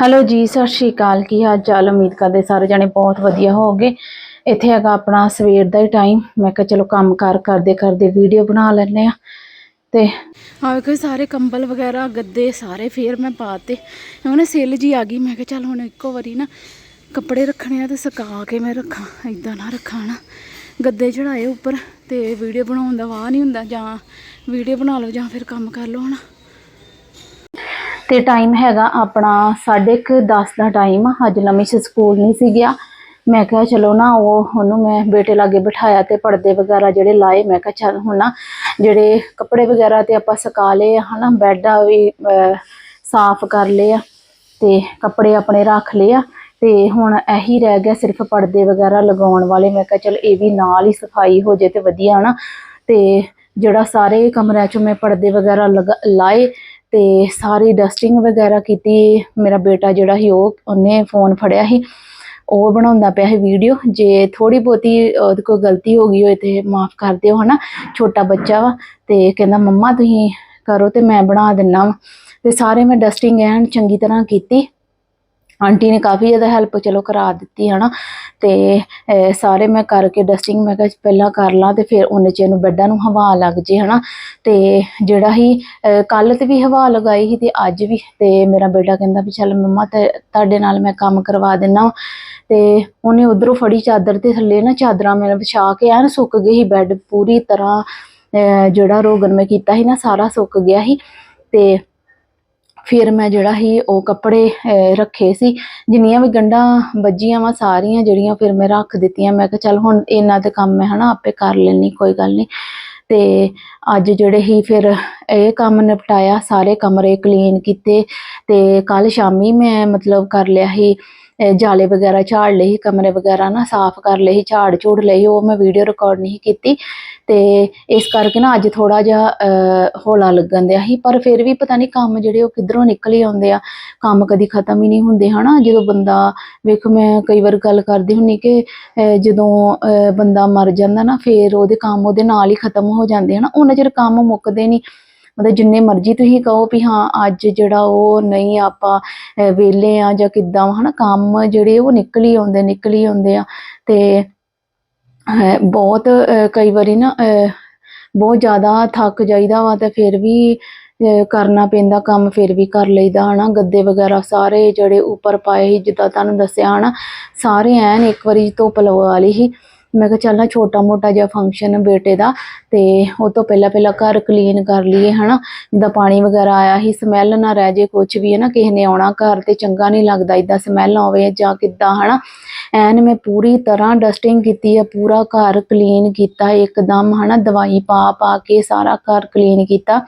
Hello ਜੀ, ਸਤਿ ਸ਼੍ਰੀ ਅਕਾਲ। ਕੀ ਹਾਲ ਚਾਲ? ਉਮੀਦ ਕਰਦੇ ਸਾਰੇ ਜਣੇ ਬਹੁਤ ਵਧੀਆ ਹੋਵੋਗੇ। ਇੱਥੇ ਹੈਗਾ ਆਪਣਾ ਸਵੇਰ ਦਾ ਹੀ ਟਾਈਮ ਮੈਂ ਕਿਹਾ ਚਲੋ ਕੰਮ ਕਾਰ ਕਰਦੇ ਕਰਦੇ ਵੀਡੀਓ ਬਣਾ ਲੈਂਦੇ ਆ ਤੇ ਆ ਵੇਖੋ ਸਾਰੇ ਕੰਬਲ ਵਗੈਰਾ, ਗੱਦੇ ਸਾਰੇ ਫੇਰ ਮੈਂ ਪਾਤੇ ਹੁਣ ਸੇਲ ਜੀ ਆ ਗਈ। ਮੈਂ ਕਿਹਾ ਚੱਲ ਹੁਣ ਇੱਕੋ ਵਾਰੀ ਨਾ ਕੱਪੜੇ ਰੱਖਣੇ ਆ ਤੇ ਸੁਕਾ ਕੇ ਮੈਂ ਰੱਖਾਂ। ਇਦਾਂ ਨਾ ਰੱਖਾਂ ਨਾ। ਗੱਦੇ ਚੜਾਏ ਉੱਪਰ ਤੇ ਵੀਡੀਓ ਬਣਾਉਣ ਦਾ ਵਾਹ ਨਹੀਂ ਹੁੰਦਾ। ਜਾਂ ਵੀਡੀਓ ਬਣਾ ਲਓ ਜਾਂ ਫਿਰ ਕੰਮ ਕਰ ਲਓ, ਹਨਾ? ਤੇ ਟਾਈਮ ਹੈਗਾ ਆਪਣਾ 10:30 ਦਾ ਟਾਈਮ ਅੱਜ ਨਵੀਂ ਸਕੂਲ ਨਹੀਂ ਸੀ ਗਿਆ। ਮੈਂ ਕਿਹਾ ਚਲੋ ਨਾ, ਉਹ ਉਹਨੂੰ ਮੈਂ ਬੇਟੇ ਲਾਗੇ ਬਿਠਾਇਆ ਤੇ ਪਰਦੇ ਵਗੈਰਾ ਜਿਹੜੇ ਲਾਏ। ਮੈਂ ਕਿਹਾ ਚੱਲ ਹੁਣ ਨਾ, ਜਿਹੜੇ ਕੱਪੜੇ ਵਗੈਰਾ ਤੇ ਆਪਾਂ ਸੁਕਾ ਲਏ ਆ, ਹਨਾ ਬੈੱਡ ਵੀ ਸਾਫ਼ ਕਰ ਲਏ ਆ ਤੇ ਕੱਪੜੇ ਆਪਣੇ ਰੱਖ ਲਏ ਆ। ਤੇ ਹੁਣ ਇਹੀ ਰਹਿ ਗਿਆ ਸਿਰਫ ਪਰਦੇ ਵਗੈਰਾ ਲਗਾਉਣ ਵਾਲੇ। ਮੈਂ ਕਿਹਾ ਚਲ ਇਹ ਵੀ ਨਾਲ ਹੀ ਸਫ਼ਾਈ ਹੋ ਜੇ ਤੇ ਵਧੀਆ ਨਾ। ਤੇ ਜਿਹੜਾ ਸਾਰੇ ਕਮਰਿਆਂ 'ਚ ਮੈਂ ਪਰਦੇ ਵਗੈਰਾ ਲਗਾ- ਲਾਏ ਤੇ ਸਾਰੀ ਡਸਟਿੰਗ ਵਗੈਰਾ ਕੀਤੀ। ਮੇਰਾ ਬੇਟਾ ਜਿਹੜਾ ਸੀ, ਉਹ ਉਹਨੇ ਫੋਨ ਫੜਿਆ ਸੀ। ਉਹ ਬਣਾਉਂਦਾ ਪਿਆ ਸੀ ਵੀਡੀਓ ਜੇ ਥੋੜੀ ਬਹੁਤੀ ਉਹਦੇ ਕੋਲ ਗਲਤੀ ਹੋ ਗਈ ਹੋਏ ਤੇ ਮਾਫ ਕਰ ਦਿਓ, ਹਨਾ? ਛੋਟਾ ਬੱਚਾ ਵਾ ਤੇ ਕਹਿੰਦਾ, ਮੰਮਾ, ਤੁਸੀਂ ਕਰੋ ਤੇ ਮੈਂ ਬਣਾ ਦਿੰਨਾ ਵਾ। ਤੇ ਸਾਰੇ ਮੈਂ ਡਸਟਿੰਗ ਐਨ ਚੰਗੀ ਤਰ੍ਹਾਂ ਕੀਤੀ। ਆਂਟੀ ਨੇ ਕਾਫੀ ਜ਼ਿਆਦਾ ਹੈਲਪ ਚਲੋ ਕਰਾ ਦਿੱਤੀ ਹਨਾ। ਤੇ ਅਹ, ਸਾਰੇ ਮੈਂ ਕਰਕੇ ਡਸਟਿੰਗ ਮੈਂ ਕਿਹਾ ਪਹਿਲਾਂ ਕਰ ਲਾਂ ਤੇ ਫਿਰ ਉਹਨੇ ਚ ਇਹਨੂੰ ਬੈੱਡਾਂ ਨੂੰ ਹਵਾ ਲੱਗ ਜੇ ਹਨਾ। ਤੇ ਜਿਹੜਾ ਹੀ ਕੱਲ ਤੇ ਵੀ ਹਵਾ ਲਗਾਈ ਸੀ ਤੇ ਅੱਜ ਵੀ ਤੇ ਮੇਰਾ ਬੇਟਾ ਕਹਿੰਦਾ ਵੀ ਚੱਲ ਮੰਮਾ ਤੇ ਤੁਹਾਡੇ ਨਾਲ ਮੈਂ ਕੰਮ ਕਰਵਾ ਦਿੰਨਾ। ਵਾਂ। ਤੇ ਉਹਨੇ ਉਧਰੋਂ ਫੜੀ ਚਾਦਰ ਤੇ ਥੱਲੇ ਨਾ ਚਾਦਰਾਂ ਮੇਰੇ ਵਿਛਾ ਕੇ ਐਨ ਸੁੱਕ ਗਈ ਸੀ ਬੈੱਡ ਪੂਰੀ ਤਰ੍ਹਾਂ ਜਿਹੜਾ ਰੋਗਨ ਮੈਂ ਕੀਤਾ ਸੀ ਨਾ ਸਾਰਾ ਸੁੱਕ ਗਿਆ ਸੀ। ਤੇ ਫਿਰ ਮੈਂ ਜਿਹੜਾ ਸੀ ਉਹ ਕੱਪੜੇ ਰੱਖੇ ਸੀ। ਜਿੰਨੀਆਂ ਵੀ ਗੰਢਾਂ ਵੱਜੀਆਂ ਵਾ ਸਾਰੀਆਂ ਜਿਹੜੀਆਂ ਫਿਰ ਮੈਂ ਰੱਖ ਦਿੱਤੀਆਂ। ਮੈਂ ਕਿਹਾ ਚੱਲ ਹੁਣ ਇਹਨਾਂ ਤੇ ਕੰਮ ਮੈਂ ਹਨਾ ਆਪੇ ਕਰ ਲੈਣੀ ਕੋਈ ਗੱਲ ਨਹੀਂ। ਤੇ ਅੱਜ ਜਿਹੜੇ ਹੀ ਫਿਰ ਇਹ ਕੰਮ ਨਿਪਟਾਇਆ, ਸਾਰੇ ਕਮਰੇ ਕਲੀਨ ਕੀਤੇ। ਤੇ ਕੱਲ ਸ਼ਾਮੀ ਮੈਂ ਮਤਲਬ ਕਰ ਲਿਆ ਸੀ ਜਾਲੇ ਵਗੈਰਾ ਝਾੜ ਲਈ ਕਮਰੇ ਵਗੈਰਾ ਨਾ ਸਾਫ਼ ਕਰ ਲਈ ਝਾੜ ਝੂੜ ਲਈ ਉਹ ਮੈਂ ਵੀਡੀਓ ਰਿਕਾਰਡ ਨਹੀਂ ਕੀਤੀ। ਤੇ ਇਸ ਕਰਕੇ ਨਾ ਅੱਜ ਥੋੜਾ ਜਿਹਾ ਹੌਲਾ ਲੱਗਣ ਦਿਆ ਸੀ। ਪਰ ਫਿਰ ਵੀ ਪਤਾ ਨਹੀਂ ਕੰਮ ਜਿਹੜੇ ਉਹ ਕਿੱਧਰੋਂ ਨਿਕਲ ਹੀ ਆਉਂਦੇ ਆ। ਕੰਮ ਕਦੀ ਖਤਮ ਹੀ ਨਹੀਂ ਹੁੰਦੇ ਹਨਾ? ਜਦੋਂ ਬੰਦਾ ਵੇਖੋ ਮੈਂ ਕਈ ਵਾਰ ਗੱਲ ਕਰਦੀ ਹੁੰਨੀ ਕਿ ਜਦੋਂ ਅਹ, ਬੰਦਾ ਮਰ ਜਾਂਦਾ ਨਾ ਫਿਰ ਉਹਦੇ ਕੰਮ ਉਹਦੇ ਨਾਲ ਹੀ ਖਤਮ ਹੋ ਜਾਂਦੇ ਹਨਾ? ਉਹਨਾਂ ਚਿਰ ਕੰਮ ਮੁੱਕਦੇ ਨਹੀਂ। ਮਤਲਬ ਜਿੰਨੇ ਮਰਜ਼ੀ ਤੁਸੀਂ ਕਹੋ ਵੀ ਹਾਂ ਅੱਜ ਜਿਹੜਾ ਉਹ ਨਹੀਂ ਆਪਾਂ ਅਹ, ਵਿਹਲੇ ਆ ਜਾਂ ਕਿੱਦਾਂ ਵਾ, ਹਨਾ ਕੰਮ ਜਿਹੜੇ ਉਹ ਨਿਕਲ ਹੀ ਆਉਂਦੇ ਨਿਕਲ ਹੀ ਆਉਂਦੇ ਆ। ਤੇ ਬਹੁਤ ਕਈ ਵਾਰੀ ਨਾ ਅਹ, ਬਹੁਤ ਜ਼ਿਆਦਾ ਥੱਕ ਜਾਈਦਾ ਵਾ ਤੇ ਫਿਰ ਵੀ ਕਰਨਾ ਪੈਂਦਾ ਕੰਮ ਫਿਰ ਵੀ ਕਰ ਲਈਦਾ ਹਨਾ। ਗੱਦੇ ਵਗੈਰਾ ਸਾਰੇ ਜਿਹੜੇ ਉੱਪਰ ਪਾਏ ਸੀ ਜਿੱਦਾਂ ਤੁਹਾਨੂੰ ਦੱਸਿਆ ਹਨਾ ਸਾਰੇ ਐਨ ਇੱਕ ਵਾਰੀ ਧੁੱਪ ਲਵਾ ਲਈ ਸੀ। ਮੈਂ ਕਿਹਾ ਚੱਲ ਨਾ ਛੋਟਾ ਮੋਟਾ ਜਿਹਾ ਫੰਕਸ਼ਨ ਬੇਟੇ ਦਾ, ਤੇ ਉਹ ਤੋਂ ਪਹਿਲਾਂ ਪਹਿਲਾਂ ਘਰ ਕਲੀਨ ਕਰ ਲਈਏ, ਹਨਾ? ਜਿੱਦਾਂ ਪਾਣੀ ਵਗੈਰਾ ਆਇਆ ਸੀ ਸਮੈਲ ਨਾ ਰਹਿ ਜੇ ਕੁਝ ਵੀ ਹੈ ਨਾ ਕਿਸੇ ਨੇ ਆਉਣਾ ਘਰ ਤੇ ਚੰਗਾ ਨਹੀਂ ਲੱਗਦਾ, ਇਦਾਂ ਸਮੈਲ ਆਵੇ ਜਾਂ ਕਿੱਦਾਂ, ਹਨਾ? ਐਨ ਮੈਂ ਪੂਰੀ ਤਰ੍ਹਾਂ ਡਸਟਿੰਗ ਕੀਤੀ ਆ, ਪੂਰਾ ਘਰ ਕਲੀਨ ਕੀਤਾ, ਇੱਕਦਮ ਹਨਾ ਦਵਾਈ ਪਾ ਪਾ ਕੇ ਸਾਰਾ ਘਰ ਕਲੀਨ ਕੀਤਾ।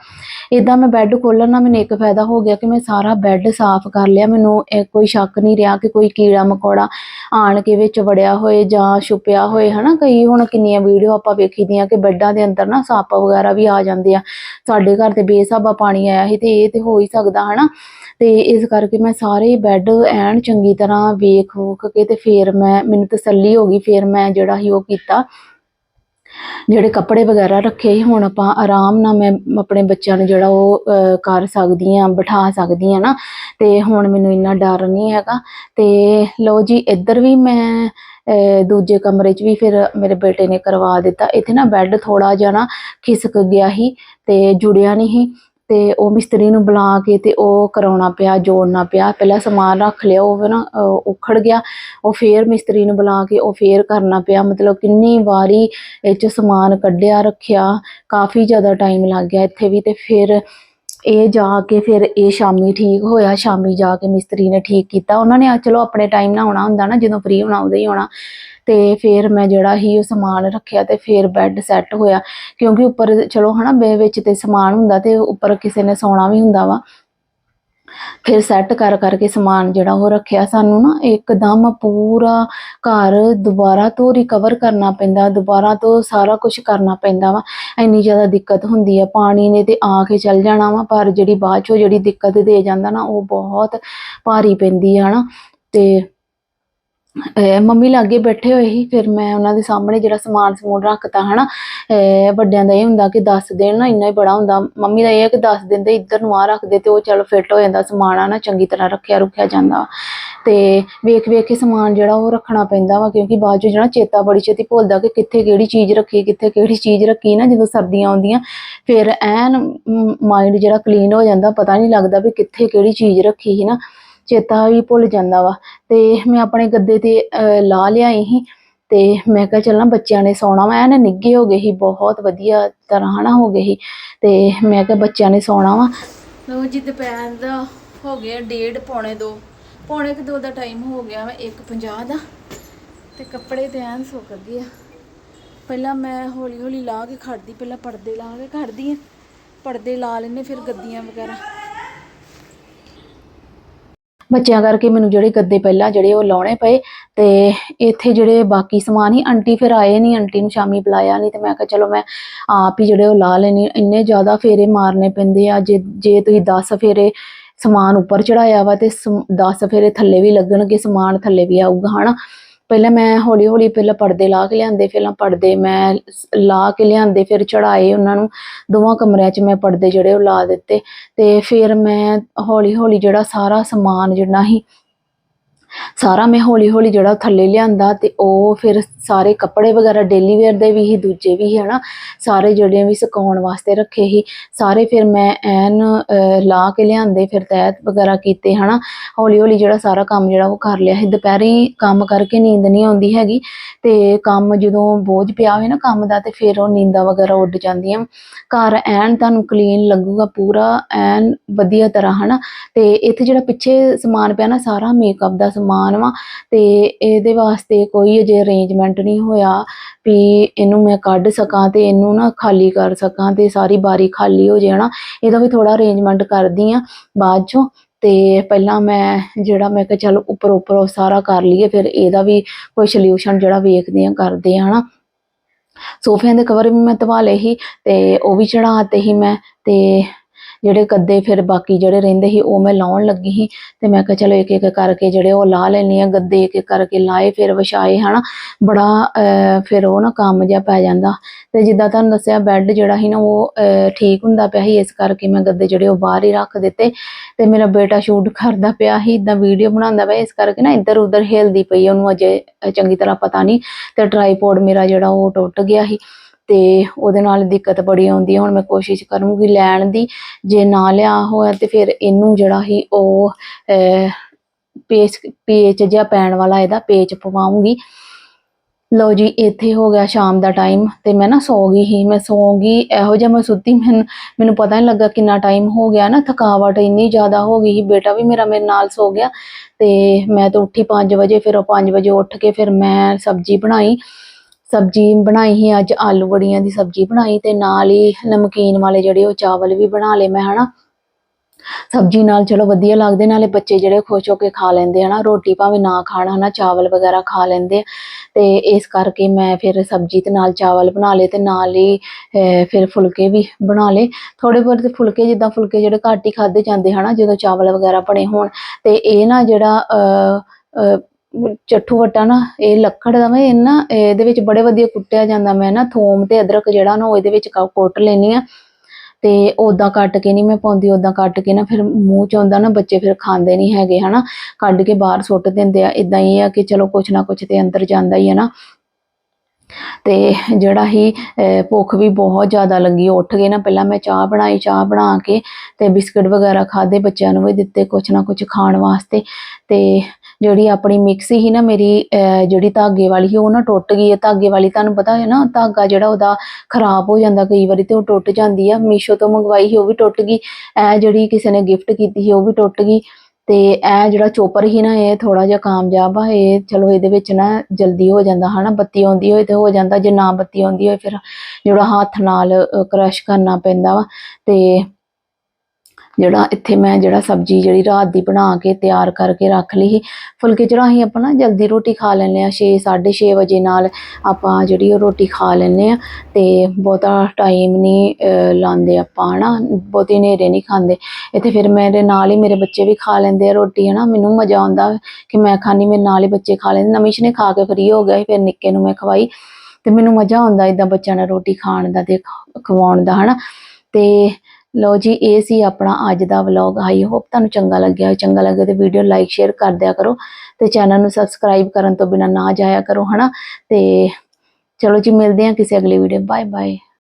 ਇਦਾਂ ਮੈਂ ਬੈੱਡ ਖੋਲ੍ਹਣ ਨਾਲ ਮੈਨੂੰ ਇੱਕ ਫਾਇਦਾ ਹੋ ਗਿਆ ਕਿ ਮੈਂ ਸਾਰਾ ਬੈੱਡ ਸਾਫ਼ ਕਰ ਲਿਆ। ਮੈਨੂੰ ਇਹ ਕੋਈ ਸ਼ੱਕ ਨਹੀਂ ਰਿਹਾ ਕਿ ਕੋਈ ਕੀੜਾ ਮਕੌੜਾ ਆਣ ਕੇ ਵਿੱਚ ਵੜਿਆ ਹੋਏ ਜਾਂ ਛੁਪਿਆ ਹੋਏ ਹਨਾ। ਕਈ ਹੁਣ ਕਿੰਨੀਆਂ ਵੀਡੀਓ ਆਪਾਂ ਵੇਖੀ ਦੀਆਂ ਕਿ ਬੈੱਡਾਂ ਦੇ ਅੰਦਰ ਨਾ ਸੱਪ ਵਗੈਰਾ ਵੀ ਆ ਜਾਂਦੇ ਆ। ਸਾਡੇ ਘਰ ਤੇ ਬੇਸਾਬਾ ਪਾਣੀ ਆਇਆ ਸੀ ਤੇ ਇਹ ਤੇ ਹੋ ਹੀ ਸਕਦਾ ਹਨਾ। ਤੇ ਇਸ ਕਰਕੇ ਮੈਂ ਸਾਰੇ ਬੈੱਡ ਐਨ ਚੰਗੀ ਤਰ੍ਹਾਂ ਵੇਖ ਵੂਖ ਕੇ ਤੇ ਫੇਰ ਮੈਂ ਮੈਨੂੰ ਤਸੱਲੀ ਹੋ ਗਈ ਫਿਰ ਮੈਂ ਜਿਹੜਾ ਸੀ ਉਹ ਕੀਤਾ। ਜਿਹੜੇ ਕੱਪੜੇ ਵਗੈਰਾ ਰੱਖੇ ਸੀ ਹੁਣ ਆਪਾਂ ਆਰਾਮ ਨਾਲ ਮੈਂ ਆਪਣੇ ਬੱਚਿਆਂ ਨੂੰ ਜਿਹੜਾ ਉਹ ਕਰ ਸਕਦੀ ਆ ਬਿਠਾ ਸਕਦੀ ਆ ਨਾ। ਤੇ ਹੁਣ ਮੈਨੂੰ ਇੰਨਾ ਡਰ ਨਹੀਂ ਹੈਗਾ। ਤੇ ਲਓ ਜੀ ਇੱਧਰ ਵੀ ਮੈਂ ਅਹ, ਦੂਜੇ ਕਮਰੇ 'ਚ ਵੀ ਫਿਰ ਮੇਰੇ ਬੇਟੇ ਨੇ ਕਰਵਾ ਦਿੱਤਾ। ਇੱਥੇ ਨਾ ਬੈੱਡ ਥੋੜਾ ਜਿਹਾ ਨਾ ਖਿਸਕ ਗਿਆ ਸੀ ਤੇ ਜੁੜਿਆ ਨਹੀਂ ਸੀ। ਤੇ ਉਹ ਮਿਸਤਰੀ ਨੂੰ ਬੁਲਾ ਕੇ ਤੇ ਉਹ ਕਰਾਉਣਾ ਪਿਆ ਜੋੜਨਾ ਪਿਆ। ਪਹਿਲਾਂ ਸਮਾਨ ਰੱਖ ਲਿਆ ਉਹ ਨਾ ਅਹ, ਉਖੜ ਗਿਆ। ਉਹ ਫੇਰ ਮਿਸਤਰੀ ਨੂੰ ਬੁਲਾ ਕੇ ਉਹ ਫੇਰ ਕਰਨਾ ਪਿਆ। ਮਤਲਬ ਕਿੰਨੀ ਵਾਰੀ ਇਹ ਚ ਸਮਾਨ ਕੱਢਿਆ ਰੱਖਿਆ ਕਾਫੀ ਜ਼ਿਆਦਾ ਟਾਈਮ ਲੱਗ ਗਿਆ ਇੱਥੇ ਵੀ ਤੇ ਫਿਰ ਇਹ ਜਾ ਕੇ ਫਿਰ ਇਹ ਸ਼ਾਮੀ ਠੀਕ ਹੋਇਆ। ਸ਼ਾਮੀ ਜਾ ਕੇ ਮਿਸਤਰੀ ਨੇ ਠੀਕ ਕੀਤਾ। ਉਹਨਾਂ ਨੇ ਆ ਚਲੋ ਆਪਣੇ ਟਾਈਮ ਨਾਲ ਆਉਣਾ ਹੁੰਦਾ ਨਾ ਜਦੋਂ ਫ੍ਰੀ ਹੋਣਾ ਉਦੋਂ ਹੀ ਆਉਣਾ। ਤੇ ਫਿਰ ਮੈਂ ਜਿਹੜਾ ਹੀ ਉਹ ਸਮਾਨ ਰੱਖਿਆ ਤੇ ਫਿਰ ਬੈੱਡ ਸੈੱਟ ਹੋਇਆ। ਕਿਉਂਕਿ ਉੱਪਰ ਚਲੋ ਹਨਾ, ਬੇ ਵਿੱਚ ਤੇ ਸਮਾਨ ਹੁੰਦਾ ਤੇ ਉੱਪਰ ਕਿਸੇ ਨੇ ਸੌਣਾ ਵੀ ਹੁੰਦਾ ਵਾ। ਫਿਰ ਸੈੱਟ ਕਰ ਕਰਕੇ ਸਮਾਨ ਜਿਹੜਾ ਉਹ ਰੱਖਿਆ। ਸਾਨੂੰ ਨਾ ਇੱਕਦਮ ਪੂਰਾ ਘਰ ਦੁਬਾਰਾ ਤੋਂ ਰਿਕਵਰ ਕਰਨਾ ਪੈਂਦਾ, ਦੁਬਾਰਾ ਤੋਂ ਸਾਰਾ ਕੁਝ ਕਰਨਾ ਪੈਂਦਾ ਵਾ। ਇੰਨੀ ਜ਼ਿਆਦਾ ਦਿੱਕਤ ਹੁੰਦੀ ਆ। ਪਾਣੀ ਨੇ ਤੇ ਆ ਕੇ ਚੱਲ ਜਾਣਾ ਵਾ, ਪਰ ਜਿਹੜੀ ਬਾਅਦ ਚੋਂ ਜਿਹੜੀ ਦਿੱਕਤ ਦੇ ਜਾਂਦਾ ਨਾ, ਉਹ ਬਹੁਤ ਭਾਰੀ ਪੈਂਦੀ ਹੈ ਹਨਾ। ਤੇ ਮੰਮੀ ਲਾਗੇ ਬੈਠੇ ਹੋਏ ਸੀ, ਫਿਰ ਮੈਂ ਉਹਨਾਂ ਦੇ ਸਾਹਮਣੇ ਜਿਹੜਾ ਸਮਾਨ ਸਮੂਨ ਰੱਖਤਾ, ਹਨਾ? ਅਹ ਵੱਡਿਆਂ ਦਾ ਇਹ ਹੁੰਦਾ ਕਿ ਦੱਸ ਦਿਨ ਨਾ ਇੰਨਾ ਹੀ ਬੜਾ ਹੁੰਦਾ। ਮੰਮੀ ਦਾ ਇਹ ਹੈ ਕਿ ਦਸ ਦਿਨ ਦੇ ਇੱਧਰ ਨੂੰ ਆ ਰੱਖਦੇ ਤੇ ਉਹ ਚਲੋ ਫਿੱਟ ਹੋ ਜਾਂਦਾ, ਸਮਾਨ ਆ ਨਾ ਚੰਗੀ ਤਰ੍ਹਾਂ ਰੱਖਿਆ, ਰੁਕਿਆ ਜਾਂਦਾ। ਤੇ ਵੇਖ ਵੇਖ ਕੇ ਸਮਾਨ ਜਿਹੜਾ ਉਹ ਰੱਖਣਾ ਪੈਂਦਾ ਵਾ, ਕਿਉਂਕਿ ਬਾਅਦ ਚ ਜਿਹੜਾ ਚੇਤਾ ਬੜੀ ਛੇਤੀ ਭੁੱਲਦਾ ਕਿ ਕਿੱਥੇ ਕਿਹੜੀ ਚੀਜ਼ ਰੱਖੀ, ਕਿੱਥੇ ਕਿਹੜੀ ਚੀਜ਼ ਰੱਖੀ ਨਾ ਜਦੋਂ ਸਰਦੀਆਂ ਆਉਂਦੀਆਂ। ਫਿਰ ਐਨ ਮਾਈਂਡ ਜਿਹੜਾ ਕਲੀਨ ਹੋ ਜਾਂਦਾ, ਪਤਾ ਨਹੀਂ ਲੱਗਦਾ ਵੀ ਕਿੱਥੇ ਕਿਹੜੀ ਚੀਜ਼ ਰੱਖੀ ਹੈ ਨਾ। ਚੇਤਾ ਵੀ ਭੁੱਲ ਜਾਂਦਾ ਵਾ। ਤੇ ਮੈਂ ਆਪਣੇ ਗੱਦੇ ਤੇ ਅਹ, ਲਾ ਲਿਆਈ ਸੀ ਤੇ ਮੈਂ ਕਿਹਾ ਚੱਲ ਨਾ ਬੱਚਿਆਂ ਨੇ ਸੌਣਾ ਵਾ। ਐਨ ਨਿੱਘੇ ਹੋ ਗਏ ਸੀ ਬਹੁਤ ਵਧੀਆ ਤਰ੍ਹਾਂ ਹਨਾ ਹੋ ਗਏ ਸੀ। ਤੇ ਮੈਂ ਕਿਹਾ ਬੱਚਿਆਂ ਨੇ ਸੌਣਾ ਵਾ। ਲੋ ਜੀ ਦੁਪਹਿਰ ਦਾ ਹੋ ਗਿਆ ਡੇਢ ਪੌਣੇ 2 ਪੌਣੇ ਕੁ 2 ਦਾ ਟਾਈਮ ਹੋ ਗਿਆ ਵਾ 1:50 ਦਾ। ਤੇ ਕੱਪੜੇ ਤੇ ਐਨ ਸੁੱਕ ਗਏ ਆ। ਪਹਿਲਾਂ ਮੈਂ ਹੌਲੀ ਹੌਲੀ ਲਾ ਕੇ ਖੜਦੀ ਪਹਿਲਾਂ ਪਰਦੇ ਲਾ ਕੇ ਖੜਦੀ ਆ। ਪਰਦੇ ਲਾ ਲੈਨੇ ਫਿਰ ਗੱਦੀਆਂ ਵਗੈਰਾ। ਬੱਚਿਆਂ ਕਰਕੇ ਮੈਨੂੰ ਜਿਹੜੇ ਗੱਦੇ ਪਹਿਲਾਂ ਜਿਹੜੇ ਉਹ ਲਾਉਣੇ ਪਏ ਤੇ ਇੱਥੇ ਜਿਹੜੇ ਬਾਕੀ ਸਮਾਨ ਹੀ ਆਂਟੀ ਫਿਰ ਆਏ ਨਹੀਂ ਆਂਟੀ ਨੂੰ ਸ਼ਾਮੀ ਬੁਲਾਇਆ ਨਹੀਂ ਤੇ ਮੈਂ ਕਿਹਾ ਚਲੋ ਮੈਂ ਆਪ ਹੀ ਜਿਹੜੇ ਉਹ ਲਾ ਲੈਣੀ ਇੰਨੇ ਜ਼ਿਆਦਾ ਫੇਰੇ ਮਾਰਨੇ ਪੈਂਦੇ ਆ, ਜੇ ਜੇ ਤੁਸੀਂ 10 ਫੇਰੇ ਸਮਾਨ ਉੱਪਰ ਚੜਾਇਆ ਵਾ ਤੇ 10 ਫੇਰੇ ਥੱਲੇ ਵੀ ਲੱਗਣਗੇ, ਸਮਾਨ ਥੱਲੇ ਵੀ ਆਊਗਾ, ਹਨਾ? ਪਹਿਲਾਂ ਮੈਂ ਹੌਲੀ ਹੌਲੀ ਪਹਿਲਾਂ ਪਰਦੇ ਲਾ ਕੇ ਲਿਆਂਦੇ ਪਹਿਲਾਂ ਪਰਦੇ ਮੈਂ ਸ- ਲਾ ਕੇ ਲਿਆਂਦੇ, ਫਿਰ ਚੜਾਏ ਉਹਨਾਂ ਨੂੰ। ਦੋਵਾਂ ਕਮਰਿਆਂ 'ਚ ਮੈਂ ਪਰਦੇ ਜਿਹੜੇ ਉਹ ਲਾ ਦਿੱਤੇ ਤੇ ਫਿਰ ਮੈਂ ਹੌਲੀ ਹੌਲੀ ਜਿਹੜਾ ਸਾਰਾ ਸਮਾਨ ਜਿਹੜਾ ਸੀ ਸਾਰਾ ਮੈਂ ਹੌਲੀ ਹੌਲੀ ਜਿਹੜਾ ਥੱਲੇ ਲਿਆਂਦਾ ਤੇ ਉਹ ਫਿਰ ਸਾਰੇ ਕੱਪੜੇ ਵਗੈਰਾ ਡੇਲੀ ਵੇਅਰ ਦੇ ਵੀ ਸੀ, ਦੂਜੇ ਵੀ ਸੀ, ਹਨਾ? ਸਾਰੇ ਜਿਹੜੇ ਵੀ ਸੁਕਾਉਣ ਵਾਸਤੇ ਰੱਖੇ ਸੀ, ਸਾਰੇ ਫਿਰ ਮੈਂ ਐਨ ਲਾ ਕੇ ਲਿਆਂਦੇ, ਫਿਰ ਤੈਅ ਵਗੈਰਾ ਕੀਤੇ, ਹਨਾ? ਹੌਲੀ ਹੌਲੀ ਜਿਹੜਾ ਸਾਰਾ ਕੰਮ ਜਿਹੜਾ ਉਹ ਕਰ ਲਿਆ ਸੀ। ਦੁਪਹਿਰੇ ਕੰਮ ਕਰਕੇ ਨੀਂਦ ਨਹੀਂ ਆਉਂਦੀ ਹੈਗੀ ਤੇ ਕੰਮ ਜਦੋਂ ਬੋਝ ਪਿਆ ਹੋਵੇ ਨਾ ਕੰਮ ਦਾ ਤੇ ਫਿਰ ਉਹ ਨੀਂਦਾਂ ਵਗੈਰਾ ਉੱਡ ਜਾਂਦੀਆਂ। ਘਰ ਐਨ ਤੁਹਾਨੂੰ ਕਲੀਨ ਲੱਗੂਗਾ ਪੂਰਾ, ਐਨ ਵਧੀਆ ਤਰ੍ਹਾਂ, ਹਨਾ? ਤੇ ਇੱਥੇ ਜਿਹੜਾ ਪਿੱਛੇ ਸਮਾਨ ਪਿਆ ਨਾ, ਸਾਰਾ ਮੇਕਅਪ ਦਾ ਸਮਾਨ ਵਾ, ਤੇ ਇਹਦੇ ਵਾਸਤੇ ਕੋਈ ਅਜੇ ਅਰੇਂਜਮੈਂਟ ਨਹੀਂ ਹੋਇਆ ਵੀ ਇਹਨੂੰ ਮੈਂ ਕੱਢ ਸਕਾਂ ਤੇ ਇਹਨੂੰ ਨਾ ਖਾਲੀ ਕਰ ਸਕਾਂ ਤੇ ਸਾਰੀ ਬਾਰੀ ਖਾਲੀ ਹੋ ਜੇ, ਹਨਾ? ਇਹਦਾ ਵੀ ਥੋੜਾ ਅਰੇਂਜਮੈਂਟ ਕਰਦੀ ਆ ਬਾਅਦ ਚੋਂ, ਤੇ ਪਹਿਲਾਂ ਮੈਂ ਜਿਹੜਾ ਮੈਂ ਕਿਹਾ ਚਲ ਉੱਪਰ ਉੱਪਰ ਸਾਰਾ ਕਰ ਲਈਏ, ਫਿਰ ਇਹਦਾ ਵੀ ਕੋਈ ਸੋਲੂਸ਼ਨ ਜਿਹੜਾ ਵੇਖਦੇ ਆ, ਕਰਦੇ ਆ, ਹਨਾ? ਸੋਫਿਆਂ ਦੇ ਕਵਰ ਵੀ ਮੈਂ ਧਵਾ ਲਏ ਸੀ ਤੇ ਉਹ ਵੀ ਚੜਾਤੇ ਸੀ ਮੈਂ, ਤੇ ਜਿਹੜੇ ਗੱਦੇ ਫਿਰ ਬਾਕੀ ਜਿਹੜੇ ਰਹਿੰਦੇ ਸੀ ਉਹ ਮੈਂ ਲਾਉਣ ਲੱਗੀ ਸੀ ਤੇ ਮੈਂ ਕਿਹਾ ਚਲੋ ਇੱਕ ਇੱਕ ਕਰਕੇ ਜਿਹੜੇ ਉਹ ਲਾ ਲੈਣੀ ਆ ਗੱਦੇ ਇੱਕ ਇੱਕ ਕਰਕੇ ਲਾਏ ਫਿਰ ਵਿਛਾਏ ਹਨਾ। ਬੜਾ ਫਿਰ ਉਹ ਨਾ ਕੰਮ ਜਿਹਾ ਪੈ ਜਾਂਦਾ। ਤੇ ਜਿੱਦਾਂ ਤੁਹਾਨੂੰ ਦੱਸਿਆ ਬੈੱਡ ਜਿਹੜਾ ਸੀ ਨਾ ਉਹ ਅਹ, ਠੀਕ ਹੁੰਦਾ ਪਿਆ ਸੀ ਇਸ ਕਰਕੇ ਮੈਂ ਗੱਦੇ ਜਿਹੜੇ ਉਹ ਬਾਹਰ ਹੀ ਰੱਖ ਦਿੱਤੇ। ਤੇ ਮੇਰਾ ਬੇਟਾ ਸ਼ੂਟ ਕਰਦਾ ਪਿਆ ਸੀ ਇਦਾਂ ਵੀਡੀਓ ਬਣਾਉਂਦਾ ਪਿਆ ਇਸ ਕਰਕੇ ਨਾ ਇੱਧਰ ਉੱਧਰ ਹਿਲਦੀ ਪਈ ਉਹਨੂੰ ਅਜੇ ਚੰਗੀ ਤਰ੍ਹਾਂ ਪਤਾ ਨਹੀਂ। ਤੇ ਟ੍ਰਾਈਪੋਡ ਮੇਰਾ ਜਿਹੜਾ ਉਹ ਟੁੱਟ ਗਿਆ ਸੀ। ਤੇ ਉਹਦੇ ਨਾਲ ਦਿੱਕਤ ਬੜੀ ਆਉਂਦੀ ਹੈ ਹੁਣ ਮੈਂ ਕੋਸ਼ਿਸ਼ ਕਰੂੰਗੀ ਲੈਣ ਦੀ। ਜੇ ਨਾ ਲਿਆ ਹੋਇਆ ਤੇ ਫਿਰ ਇਹਨੂੰ ਜਿਹੜਾ ਹੀ ਉਹ ਅਹ, ਪੇਚ ਪੇਚ ਜਿਹਾ ਪੈਣ ਵਾਲਾ ਇਹਦਾ ਪੇਚ ਪਵਾਉਂਗੀ। ਲਓ ਜੀ ਇੱਥੇ ਹੋ ਗਿਆ ਸ਼ਾਮ ਦਾ ਟਾਈਮ ਤੇ ਮੈਂ ਨਾ ਸੌ ਗਈ ਸੀ। ਮੈਂ ਸੌ ਗਈ ਇਹੋ ਜਿਹਾ ਮੈਂ ਸੁੱਤੀ ਮੈਨੂੰ ਮੈਨੂੰ ਪਤਾ ਨਹੀਂ ਲੱਗਾ ਕਿੰਨਾ ਟਾਈਮ ਹੋ ਗਿਆ ਨਾ। ਥਕਾਵਟ ਇੰਨੀ ਜ਼ਿਆਦਾ ਹੋ ਗਈ ਸੀ। ਬੇਟਾ ਵੀ ਮੇਰਾ ਮੇਰੇ ਨਾਲ ਸੌ ਗਿਆ ਤੇ ਮੈਂ ਤਾਂ ਉੱਠੀ 5 ਵਜੇ ਫਿਰ ਉਹ 5 ਵਜੇ ਉੱਠ ਕੇ ਫਿਰ ਮੈਂ ਸਬਜ਼ੀ ਬਣਾਈ। ਸਬਜ਼ੀ ਬਣਾਈ ਸੀ ਅੱਜ ਆਲੂ ਵੜੀਆਂ ਦੀ ਸਬਜ਼ੀ ਬਣਾਈ ਤੇ ਨਾਲ ਹੀ ਨਮਕੀਨ ਵਾਲੇ ਜਿਹੜੇ ਉਹ ਚਾਵਲ ਵੀ ਬਣਾ ਲਏ ਮੈਂ ਹਨਾ। ਸਬਜ਼ੀ ਨਾਲ ਚਲੋ ਵਧੀਆ ਲੱਗਦੇ ਨਾਲੇ ਬੱਚੇ ਜਿਹੜੇ ਖੁਸ਼ ਹੋ ਕੇ ਖਾ ਲੈਂਦੇ ਹਨਾ ਰੋਟੀ ਭਾਵੇਂ ਨਾ ਖਾਣ ਹਨਾ ਚਾਵਲ ਵਗੈਰਾ ਖਾ ਲੈਂਦੇ ਆ। ਤੇ ਇਸ ਕਰਕੇ ਮੈਂ ਫਿਰ ਸਬਜ਼ੀ ਤੇ ਨਾਲ ਚਾਵਲ ਬਣਾ ਲਏ ਤੇ ਨਾਲ ਹੀ ਅਹ, ਫਿਰ ਫੁਲਕੇ ਵੀ ਬਣਾ ਲਏ। ਥੋੜੇ ਬਹੁਤ ਤੇ ਫੁਲਕੇ ਜਿੱਦਾਂ ਫੁਲਕੇ ਜਿਹੜੇ ਘੱਟ ਹੀ ਖਾਦੇ ਜਾਂਦੇ ਹਨਾ ਜਦੋਂ ਚਾਵਲ ਵਗੈਰਾ ਬਣੇ ਹੋਣ। ਤੇ ਇਹ ਨਾ ਜਿਹੜਾ ਅਹ, ਚੱਠੂ ਵੱਟਾ ਨਾ ਇਹ ਲੱਕੜ ਦਾ ਵਾ ਇਹ ਇਹਦੇ ਵਿੱਚ ਬੜੇ ਵਧੀਆ ਕੁੱਟਿਆ ਜਾਂਦਾ ਮੈਂ ਨਾ ਥੋਮ ਤੇ ਅਦਰਕ ਜਿਹੜਾ ਨਾ ਉਹ ਇਹਦੇ ਵਿੱਚ ਕੁੱਟ ਲੈਣੀ ਆ ਤੇ ਉਦਾਂ ਕੱਟ ਕੇ ਨਹੀਂ ਮੈਂ ਪਾਉਂਦੀ ਉਦਾਂ ਕੱਟ ਕੇ ਨਾ ਫਿਰ ਮੂੰਹ ਚ ਆਉਂਦਾ ਨਾ ਬੱਚੇ ਫਿਰ ਖਾਂਦੇ ਨਹੀਂ ਹੈਗੇ ਹਨਾ। ਕੱਢ ਕੇ ਬਾਹਰ ਸੁੱਟ ਦਿੰਦੇ ਆ ਇਦਾਂ ਹੀ ਆ ਕਿ ਚਲੋ ਕੁਛ ਨਾ ਕੁਛ ਤੇ ਅੰਦਰ ਜਾਂਦਾ ਹੀ ਹੈ ਨਾ। ਤੇ ਜਿਹੜਾ ਹੀ ਅਹ, ਭੁੱਖ ਵੀ ਬਹੁਤ ਜ਼ਿਆਦਾ ਲੱਗੀ ਉੱਠ ਗਏ ਨਾ ਪਹਿਲਾਂ ਮੈਂ ਚਾਹ ਬਣਾਈ ਚਾਹ ਬਣਾ ਕੇ ਤੇ ਬਿਸਕਟ ਵਗੈਰਾ ਖਾਦੇ ਬੱਚਿਆਂ ਨੂੰ ਵੀ ਦਿੱਤੇ ਕੁਛ ਨਾ ਕੁਛ ਖਾਣ ਵਾਸਤੇ। ਤੇ ਜਿਹੜੀ ਆਪਣੀ ਮਿਕਸੀ ਸੀ ਨਾ ਮੇਰੀ ਅਹ, ਜਿਹੜੀ ਧਾਗੇ ਵਾਲੀ ਸੀ ਉਹ ਨਾ ਟੁੱਟ ਗਈ ਹੈ। ਧਾਗੇ ਵਾਲੀ ਤੁਹਾਨੂੰ ਪਤਾ ਹੈ ਨਾ ਧਾਗਾ ਜਿਹੜਾ ਉਹਦਾ ਖਰਾਬ ਹੋ ਜਾਂਦਾ ਕਈ ਵਾਰੀ ਤੇ ਉਹ ਟੁੱਟ ਜਾਂਦੀ ਆ। ਮੀਸ਼ੋ ਤੋਂ ਮੰਗਵਾਈ ਸੀ ਉਹ ਵੀ ਟੁੱਟ ਗਈ। ਇਹ ਜਿਹੜੀ ਕਿਸੇ ਨੇ ਗਿਫਟ ਕੀਤੀ ਸੀ ਉਹ ਵੀ ਟੁੱਟ ਗਈ। ਤੇ ਇਹ ਜਿਹੜਾ ਚੋਪਰ ਸੀ ਨਾ ਇਹ ਥੋੜਾ ਜਿਹਾ ਕਾਮਯਾਬ ਆ। ਇਹ ਚਲੋ ਇਹਦੇ ਵਿੱਚ ਨਾ ਜਲਦੀ ਹੋ ਜਾਂਦਾ ਹਨਾ ਬੱਤੀ ਆਉਂਦੀ ਹੋਏ ਤੇ ਹੋ ਜਾਂਦਾ। ਜੇ ਨਾ ਬੱਤੀ ਆਉਂਦੀ ਹੋਏ ਫਿਰ ਜਿਹੜਾ ਹੱਥ ਨਾਲ ਕ੍ਰਸ਼ ਕਰਨਾ ਪੈਂਦਾ ਵਾ। ਤੇ ਜਿਹੜਾ ਇੱਥੇ ਮੈਂ ਜਿਹੜਾ ਸਬਜ਼ੀ ਜਿਹੜੀ ਰਾਤ ਦੀ ਬਣਾ ਕੇ ਤਿਆਰ ਕਰਕੇ ਰੱਖ ਲਈ ਸੀ। ਫੁਲਕੇ ਚੜਾਹੀ ਆਪਾਂ ਨਾ ਜਲਦੀ ਰੋਟੀ ਖਾ ਲੈਂਦੇ ਆ 6 6:30 ਵਜੇ ਨਾਲ ਆਪਾਂ ਜਿਹੜੀ ਉਹ ਰੋਟੀ ਖਾ ਲੈਂਦੇ ਆ ਤੇ ਬਹੁਤਾ ਟਾਈਮ ਨਹੀਂ ਲਾਉਂਦੇ ਆਪਾਂ ਹਨਾ ਬਹੁਤੀ ਨੇਰੇ ਨਹੀਂ ਖਾਂਦੇ। ਇੱਥੇ ਫਿਰ ਮੇਰੇ ਨਾਲ ਹੀ ਮੇਰੇ ਬੱਚੇ ਵੀ ਖਾ ਲੈਂਦੇ ਆ ਰੋਟੀ ਹਨਾ ਮੈਨੂੰ ਮਜ਼ਾ ਆਉਂਦਾ ਕਿ ਮੈਂ ਖਾਣੀ ਮੇਰੇ ਨਾਲ ਹੀ ਬੱਚੇ ਖਾ ਲੈਂਦੇ। ਨਮਿਸ਼ ਨੇ ਖਾ ਕੇ ਫਰੀ ਹੋ ਗਿਆ ਸੀ, ਫਿਰ ਨਿੱਕੇ ਨੂੰ ਮੈਂ ਖਵਾਈ ਤੇ ਮੈਨੂੰ ਮਜ਼ਾ ਆਉਂਦਾ ਇਦਾਂ ਬੱਚਿਆਂ ਨਾਲ ਰੋਟੀ ਖਾਣ ਦਾ ਤੇ ਖਵਾਉਣ ਦਾ ਹਨਾ। ਤੇ ਲੋ ਜੀ, ਇਹ ਸੀ ਆਪਣਾ ਅੱਜ ਦਾ ਵਲੌਗ ਆਈ ਹੋਪ ਤੁਹਾਨੂੰ ਚੰਗਾ ਲੱਗਿਆ ਚੰਗਾ ਲੱਗੇ ਤੇ ਵੀਡੀਓ ਲਾਈਕ ਸ਼ੇਅਰ ਕਰ ਦਿਆ ਕਰੋ ਤੇ ਚੈਨਲ ਨੂੰ ਸਬਸਕ੍ਰਾਈਬ ਕਰਨ ਤੋਂ ਬਿਨਾ ਨਾ ਜਾਇਆ ਕਰੋ, ਹਨਾ? ਤੇ ਚਲੋ ਜੀ, ਮਿਲਦੇ ਹਾਂ ਕਿਸੇ ਅਗਲੀ ਵੀਡੀਓ ਬਾਏ ਬਾਏ